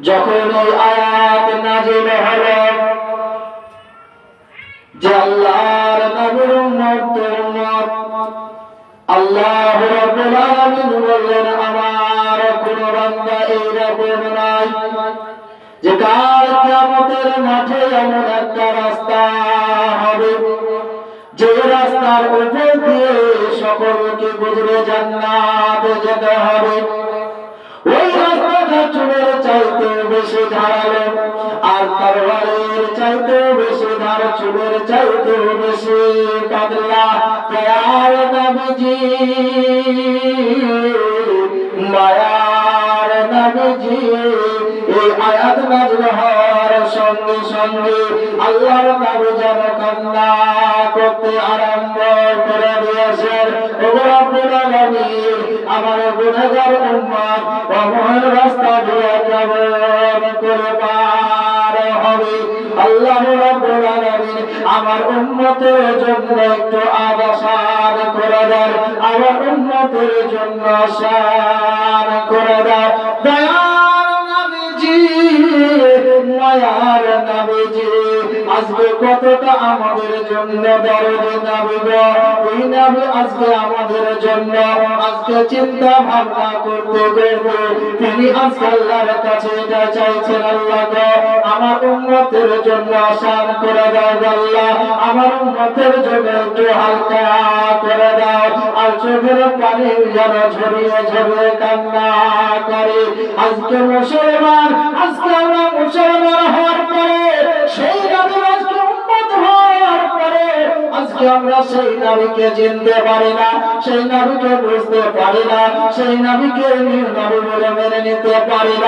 যখন এই আয়াত নাজিল হলো, যে আল্লাহর নবীর উম্মত উম্মত, আল্লাহ রাব্বুল আলামিন বললেন, আমার কোন বান্দা এইরকম নাই যে কাল কিয়ামতের মাঠে এমন একটা রাস্তা হবে, যে রাস্তার উপর দিয়ে সকলকে গুজরে জান্নাতে যেতে হবে। ওই তরবারের চাইতে বেশি ধার চুলের চাইতে বেশি পাতলা দয়াল নবীজি। মায়ার নবীজি, এই আয়াত নাজল হওয়ার সঙ্গে সঙ্গে আল্লাহর নবী যেন কান্না করতে আরম্ভ করে দিয়েছেন। আমার গুনাহগার উম্মত, অমর রাস্তা দিয়ে আমার উম্মতের জন্য একটু আবাসান করে দেন। আমার উম্মতের জন্য শান করে দেন। দয়াল নবীজি নবীজি, আজকে কতটা আমাদের জন্য দরদ নবী আমাদের আমার উম্মতের জন্য আসান করে দাও আল্লাহ। আমার উম্মতের জন্য একটু হালকা করে দাও। আর চোখের পানি যেন ঝরিয়ে ঝরিয়ে কান্না করে। আজকে মুসলমান আজকে আমরা সেই নারীকে চিনতে পারি না, সেই নারীকে বুঝতে পারি না, সেই নারীকে নিয়ে নারী বলে মেনে নিতে পারি না।